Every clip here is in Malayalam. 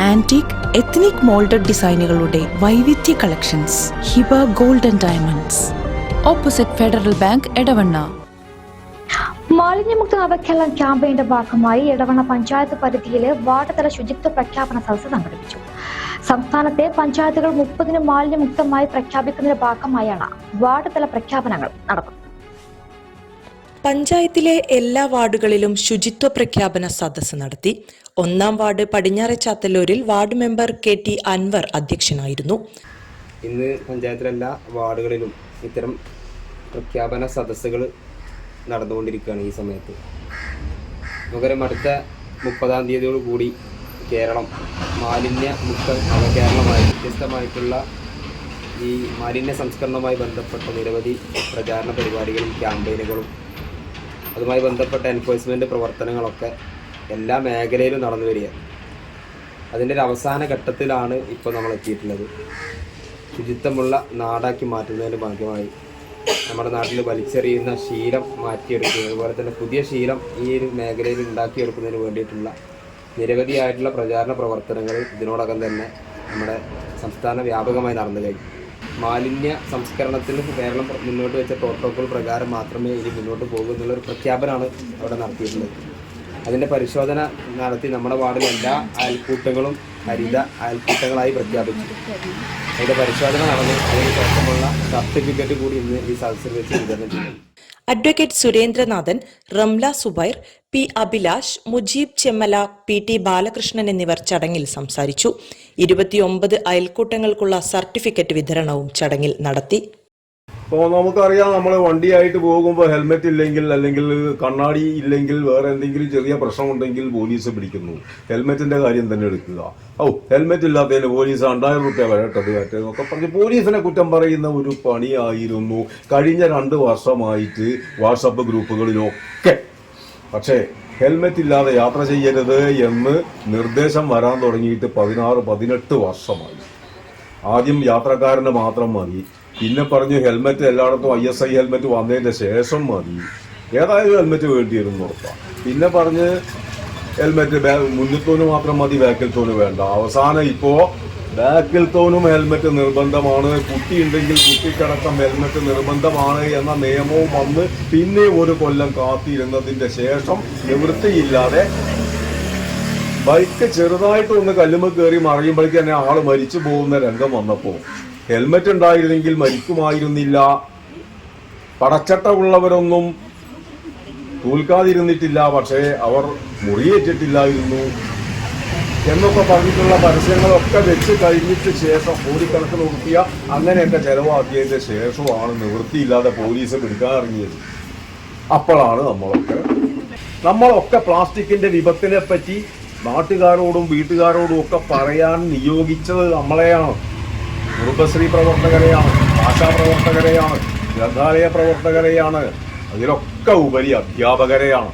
Antique ethnic moulded ഡിസൈനുകളുടെ വൈവിധ്യ collections Hiba golden diamonds opposite Federal Bank Edavanna. മാലിന്യമുക്ത അവഖ്യാലം ക്യാമ്പയിന്റെ ഭാഗമായി എടവണ്ണ പഞ്ചായത്ത് പരിധിയിലെ വാർഡ്തല ശുചിത്വ പ്രഖ്യാപന സദസ്സ് സംഘടിപ്പിച്ചു. സംസ്ഥാനത്തെ പഞ്ചായത്തുകൾ മുപ്പതിന് മാലിന്യമുക്തമായി പ്രഖ്യാപിക്കുന്നതിന്റെ ഭാഗമായാണ് വാർഡ്തല പ്രഖ്യാപനങ്ങൾ നടക്കുന്നത് പഞ്ചായത്തിലെ എല്ലാ വാർഡുകളിലും ശുചിത്വ പ്രഖ്യാപന സദസ്സ് നടത്തി. ഒന്നാം വാർഡ് പടിഞ്ഞാറെ ചാത്തല്ലൂരിൽ ward member K T Anvar അധ്യക്ഷനായിരുന്നു. ഇന്ന് പഞ്ചായത്തിലെ എല്ലാ വാർഡുകളിലും ഇത്തരം പ്രഖ്യാപന സദസ്സുകൾ നടന്നുകൊണ്ടിരിക്കുകയാണ് ഈ സമയത്ത്. നമുക്കറിയാം അടുത്ത മുപ്പതാം തീയതിയോട് കൂടി കേരളം മാലിന്യ മുക്ത നവകേരളമായി വ്യത്യസ്തമായിട്ടുള്ള ഈ മാലിന്യ സംസ്കരണവുമായി ബന്ധപ്പെട്ട നിരവധി പ്രചാരണ പരിപാടികളും ക്യാമ്പയിനുകളും അതുമായി ബന്ധപ്പെട്ട എൻഫോഴ്സ്മെന്റ് പ്രവർത്തനങ്ങളൊക്കെ എല്ലാ മേഖലയിലും നടന്നു വരികയാണ് അതിന്റെ ഒരു അവസാന ഘട്ടത്തിലാണ് ഇപ്പോൾ നമ്മൾ എത്തിയിട്ടുള്ളത്. ശുചിത്വമുള്ള നാടാക്കി മാറ്റുന്നതിന്റെ ഭാഗമായി. നമ്മുടെ നാട്ടിൽ വലിച്ചെറിയുന്ന ശീലം മാറ്റിയെടുക്കുക അതുപോലെ തന്നെ പുതിയ ശീലം ഈ ഒരു മേഖലയിൽ ഉണ്ടാക്കിയെടുക്കുന്നതിന് വേണ്ടിയിട്ടുള്ള നിരവധിയായിട്ടുള്ള പ്രചാരണ പ്രവർത്തനങ്ങൾ ഇതിനോടകം തന്നെ നമ്മുടെ സംസ്ഥാന വ്യാപകമായി നടന്നു കഴിഞ്ഞു. മാലിന്യ സംസ്കരണത്തിന് കേരളം മുന്നോട്ട് വെച്ച പ്രോട്ടോകോൾ പ്രകാരം മാത്രമേ ഇനി മുന്നോട്ട് പോകൂ എന്നുള്ളൊരു പ്രഖ്യാപനമാണ് അവിടെ നടത്തിയിട്ടുള്ളത്. അതിന്റെ പരിശോധന നടത്തി നമ്മുടെ വാർഡിലെ എല്ലാ അയൽക്കൂട്ടങ്ങളും ഹരിത അയൽക്കൂട്ടങ്ങളായി പ്രഖ്യാപിച്ചു. അതിന്റെ പരിശോധന നടന്നു. അതിന് ശേഷമുള്ള സർട്ടിഫിക്കറ്റ് കൂടി ഇന്ന് ഈ സദസ്സിൽ വെച്ച് വിതരണം ചെയ്തു. Advocate Surendranathan Ramla Subair P Abhilash Mujeeb Chemmala P T Balakrishnan എന്നിവർ ചടങ്ങിൽ സംസാരിച്ചു. ഇരുപത്തിയൊമ്പത് അയൽക്കൂട്ടങ്ങൾക്കുള്ള സർട്ടിഫിക്കറ്റ് വിതരണവും ചടങ്ങിൽ നടത്തി. ഇപ്പോൾ നമുക്കറിയാം നമ്മൾ വണ്ടിയായിട്ട് പോകുമ്പോൾ ഹെൽമെറ്റ് ഇല്ലെങ്കിൽ അല്ലെങ്കിൽ കണ്ണാടി ഇല്ലെങ്കിൽ വേറെ എന്തെങ്കിലും ചെറിയ പ്രശ്നമുണ്ടെങ്കിൽ പോലീസ് പിടിക്കുന്നു. ഹെൽമെറ്റിന്റെ കാര്യം തന്നെ എടുക്കുക. ഓ ഹെൽമെറ്റ് ഇല്ലാത്തതിന് പോലീസ് രണ്ടായിരം റുപ്യ വരട്ടത് ഒക്കെ പറഞ്ഞ് പോലീസിനെ കുറ്റം പറയുന്ന ഒരു പണിയായിരുന്നു. കഴിഞ്ഞ രണ്ട് വർഷമായിട്ട് വാട്സപ്പ് ഗ്രൂപ്പുകളിലൊക്കെ പക്ഷേ ഹെൽമെറ്റ് ഇല്ലാതെ യാത്ര ചെയ്യരുത് എന്ന് നിർദ്ദേശം വരാൻ തുടങ്ങിയിട്ട് പതിനാറ് പതിനെട്ട് വർഷമായി. ആദ്യം യാത്രക്കാരന് മാത്രം മതി. പിന്നെ പറഞ്ഞു ഹെൽമെറ്റ് എല്ലായിടത്തും ഐ എസ് ഐ ഹെൽമെറ്റ് വന്നതിന്റെ ശേഷം മതി. ഏതായാലും ഹെൽമെറ്റ് വേണ്ടിയിരുന്നു ഉറപ്പാണ് പിന്നെ പറഞ്ഞ് ഹെൽമെറ്റ് മുന്നിൽ തോന് മാത്രം മതി ബാക്കിൽത്തോന് വേണ്ട. അവസാനം ഇപ്പോ തോന്നും ഹെൽമെറ്റ് നിർബന്ധമാണ് കുട്ടി ഉണ്ടെങ്കിൽ കുട്ടിക്കടക്കം ഹെൽമെറ്റ് നിർബന്ധമാണ് എന്ന നിയമവും വന്ന് പിന്നെ ഒരു കൊല്ലം കാത്തിരുന്നതിന്റെ ശേഷം നിവൃത്തിയില്ലാതെ ബൈക്ക് ചെറുതായിട്ട് ഒന്ന് കയറി മറിയുമ്പോഴേക്ക് തന്നെ ആൾ മരിച്ചു പോകുന്ന രംഗം വന്നപ്പോ. ഹെൽമെറ്റ് ഉണ്ടായിരുന്നെങ്കിൽ മരിക്കുമായിരുന്നില്ല. പടച്ചട്ട ഉള്ളവരൊന്നും തോൽക്കാതിരുന്നിട്ടില്ല പക്ഷേ അവർ മുറിയേറ്റിട്ടില്ലായിരുന്നു. എന്നൊക്കെ പറഞ്ഞിട്ടുള്ള പരസ്യങ്ങളൊക്കെ വെച്ച് കഴിഞ്ഞിട്ട് ശേഷം കോടിക്കണക്കിന് ഉറുപ്പിയ അങ്ങനെയൊക്കെ ചെലവാക്കിയതിന്റെ ശേഷമാണ് നിവൃത്തിയില്ലാതെ പോലീസ് പിടിക്കാൻ ഇറങ്ങിയത്. അപ്പോഴാണ് നമ്മളൊക്കെ നമ്മളൊക്കെ പ്ലാസ്റ്റിക്കിന്റെ വിപത്തിനെ പറ്റി നാട്ടുകാരോടും വീട്ടുകാരോടും ഒക്കെ പറയാൻ നിയോഗിച്ചത് നമ്മളെയാണ്. കുടുംബശ്രീ പ്രവർത്തകരെയാണ് ഭാഷാ പ്രവർത്തകരെയാണ് ഗ്രന്ഥാലയ പ്രവർത്തകരെയാണ്. അതിലൊക്കെ ഉപരി അധ്യാപകരെയാണ്.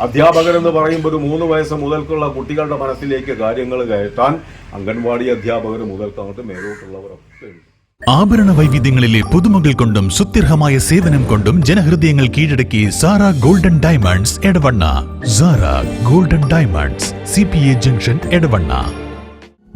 അധ്യാപകരെന്ന് പറയുമ്പോൾ ഒരു മൂന്ന് വയസ്സ് മുതൽക്കുള്ള കുട്ടികളുടെ മനസ്സിലേക്ക് കാര്യങ്ങൾ കയറ്റാൻ അംഗൻവാടി അധ്യാപകർ മുതൽക്കങ്ങോട്ട് മേലോട്ടുള്ളവരൊക്കെ ഉണ്ട്. ആഭരണ വൈവിധ്യങ്ങളിലെ പുതുമകൾ കൊണ്ടും സുത്യർഹമായ സേവനം കൊണ്ടും ജനഹൃദയങ്ങൾ കീഴടക്കി Sara golden diamonds Edavanna. Sara golden diamonds C junction Edavanna.